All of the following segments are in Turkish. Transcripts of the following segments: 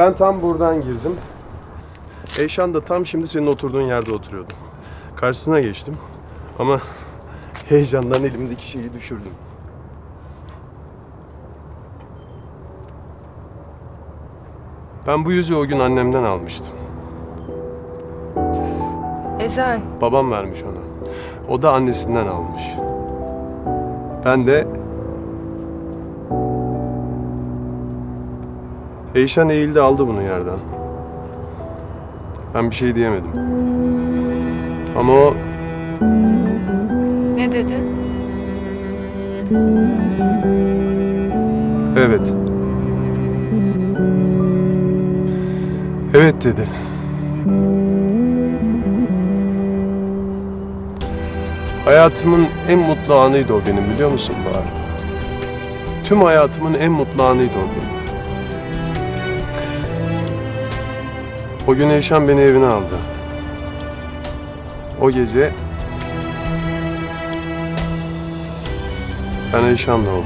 Ben tam buradan girdim. Eyşan da tam şimdi senin oturduğun yerde oturuyordu. Karşısına geçtim. Ama heyecandan elimdeki şeyi düşürdüm. Ben bu yüzüğü o gün annemden almıştım. Ezel, Babam vermiş ona. O da annesinden almış. Ben de... Eyşan eğildi aldı bunu yerden. Ben bir şey diyemedim. Ama o ne dedi? evet. Evet dedi. Hayatımın en mutlu anıydı o benim biliyor musun Bahar? Tüm hayatımın en mutlu anıydı o gün. O gün Eyşan beni evine aldı. O gece ben Eyşan'la oldum.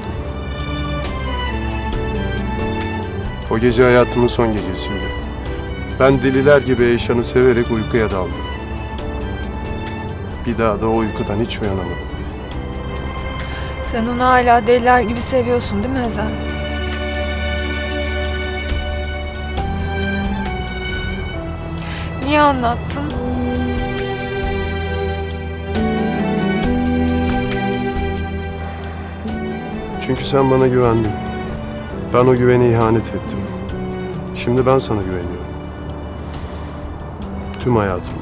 O gece hayatımın son gecesiydi. Ben deliler gibi Eyşan'ı severek uykuya daldım. Bir daha da o uykudan hiç uyanamadım. Sen onu hala deliler gibi seviyorsun değil mi Ezel? Niye anlattın? Çünkü sen bana güvendin. Ben o güvene ihanet ettim. Şimdi ben sana güveniyorum. Tüm hayatımda.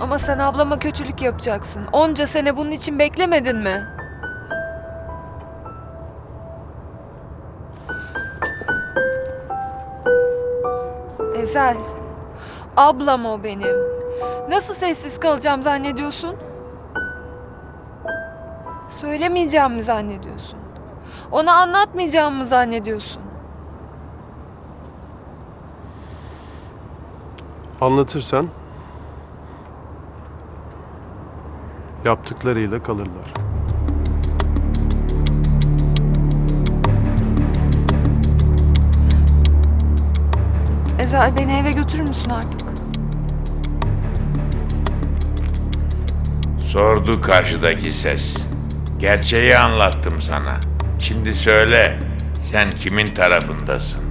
Ama sen ablama kötülük yapacaksın. Onca sene bunun için beklemedin mi? Ezel, ablam o benim. Nasıl sessiz kalacağım zannediyorsun? Söylemeyeceğim mi zannediyorsun? Ona anlatmayacağım mı zannediyorsun? Anlatırsan yaptıklarıyla kalırlar. Ezel beni eve götürür müsün artık? Sordu karşıdaki ses. Gerçeği anlattım sana. Şimdi söyle, sen kimin tarafındasın?